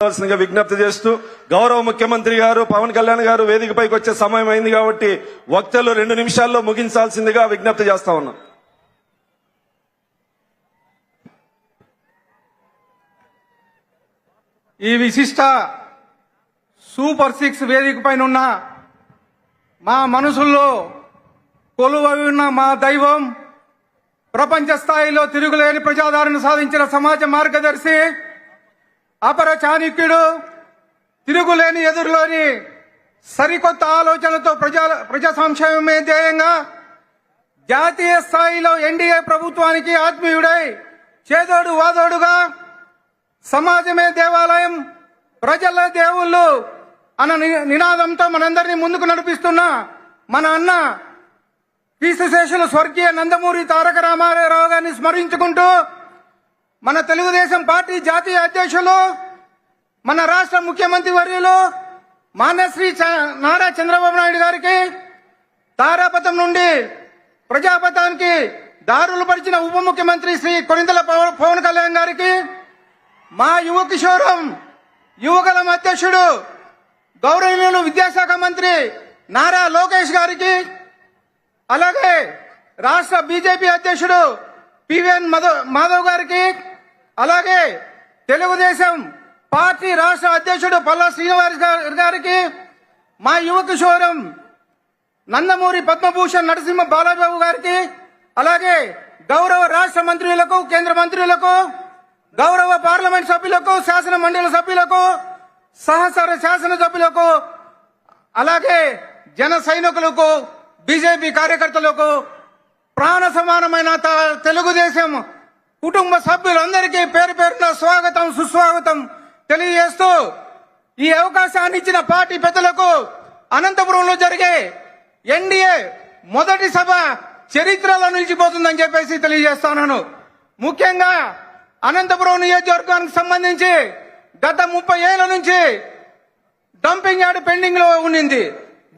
కావాల్సిందిగా విజ్ఞప్తి చేస్తూ గౌరవ ముఖ్యమంత్రి గారు పవన్ కళ్యాణ్ గారు వేదికపైకి వచ్చే సమయం అయింది కాబట్టి వక్తలు రెండు నిమిషాల్లో ముగించాల్సిందిగా విజ్ఞప్తి చేస్తా ఉన్నా. ఈ విశిష్ట సూపర్ సిక్స్ వేదిక పైన ఉన్న మా మనసుల్లో కొలువై ఉన్న మా దైవం ప్రపంచ స్థాయిలో తిరుగులేని ప్రజాదరణ సాధించిన సమాజ మార్గదర్శి అపర చాణిక్యుడు తిరుగులేని ఎదురులోని సరికొత్త ఆలోచనతో ప్రజా ప్రజా సంక్షేమమే ధ్యేయంగా జాతీయ స్థాయిలో ఎన్డీఏ ప్రభుత్వానికి ఆత్మీయుడై చేదోడు వాదోడుగా సమాజమే దేవాలయం ప్రజల దేవుళ్ళు అన్న నినాదంతో మనందరినీ ముందుకు నడిపిస్తున్న మన అన్న కీర్తిశేషులు స్వర్గీయ నందమూరి తారక రామారావు గారిని స్మరించుకుంటూ మన తెలుగుదేశం పార్టీ జాతీయ అధ్యక్షులు మన రాష్ట్ర ముఖ్యమంత్రి వర్యులు మాన్యశ్రీ చ- నారా చంద్రబాబు నాయుడు గారికి తారాపథం నుండి ప్రజాపథానికి దారులు పరిచిన ఉప ముఖ్యమంత్రి శ్రీ కొనిందల పవన్ కళ్యాణ్ గారికి మా యువ కిషోరం యువగలం అధ్యక్షుడు గౌరవనీయులు విద్యాశాఖ మంత్రి నారా లోకేష్ గారికి అలాగే రాష్ట్ర బీజేపీ అధ్యక్షుడు పివిఎన్ మాధవ్ గారికి అలాగే తెలుగుదేశం పార్టీ రాష్ట్ర అధ్యక్షుడు పల్లా శ్రీనివాస్ గారి- గారికి మా యువ కిషోరం నందమూరి పద్మభూషణ్ నరసింహ బాలబాబు గారికి అలాగే గౌరవ రాష్ట్ర మంత్రులకు కేంద్ర మంత్రులకు గౌరవ పార్లమెంట్ సభ్యులకు శాసన మండలి సభ్యులకు సహసర శాసన సభ్యులకు అలాగే జన సైనికులకు బీజేపీ కార్యకర్తలకు ప్రాణ సమానమైన త- తెలుగుదేశం కుటుంబ సభ్యులందరికీ పేరు పేరున స్వాగతం సుస్వాగతం తెలియజేస్తూ ఈ అవకాశాన్ని ఇచ్చిన పార్టీ పెద్దలకు అనంతపురంలో జరిగే ఎన్డీఏ మొదటి సభ చరిత్రలో నిలిచిపోతుందని చెప్పేసి తెలియజేస్తున్నాను ముఖ్యంగా అనంతపురం నియోజకవర్గానికి సంబంధించి గత ముప్పై ఏళ్ళ నుంచి డంపింగ్ యార్డ్ పెండింగ్లో ఉండింది.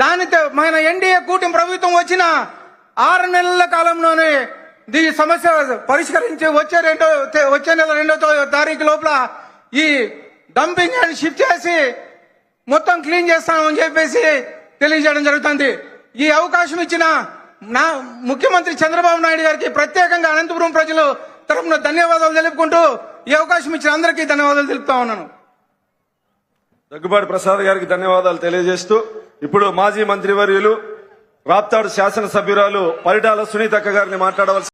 దానితో మన ఎన్డీఏ కూటమి ప్రభుత్వం వచ్చిన ఆరు నెలల కాలంలోనే ఈ సమస్య పరిష్కరించి వచ్చే రెండో వచ్చే నెల రెండో తో- తారీఖు లోపల ఈ డంపింగ్ అని షిఫ్ట్ చేసి మొత్తం క్లీన్ చేస్తామని చెప్పేసి తెలియజేయడం జరుగుతుంది. ఈ అవకాశం ఇచ్చిన నా ముఖ్యమంత్రి చంద్రబాబు నాయుడు గారికి ప్రత్యేకంగా అనంతపురం ప్రజలు తరఫున ధన్యవాదాలు తెలుపుకుంటూ ఈ అవకాశం ఇచ్చిన అందరికీ ధన్యవాదాలు తెలుపుతా ఉన్నాను. దగ్గుబాటి ప్రసాద్ గారికి ధన్యవాదాలు తెలియజేస్తూ ఇప్పుడు మాజీ మంత్రివర్యులు రాప్తాడు శాసనసభ్యురాలు పరిటాల సునీతక్క గారిని మాట్లాడవలసి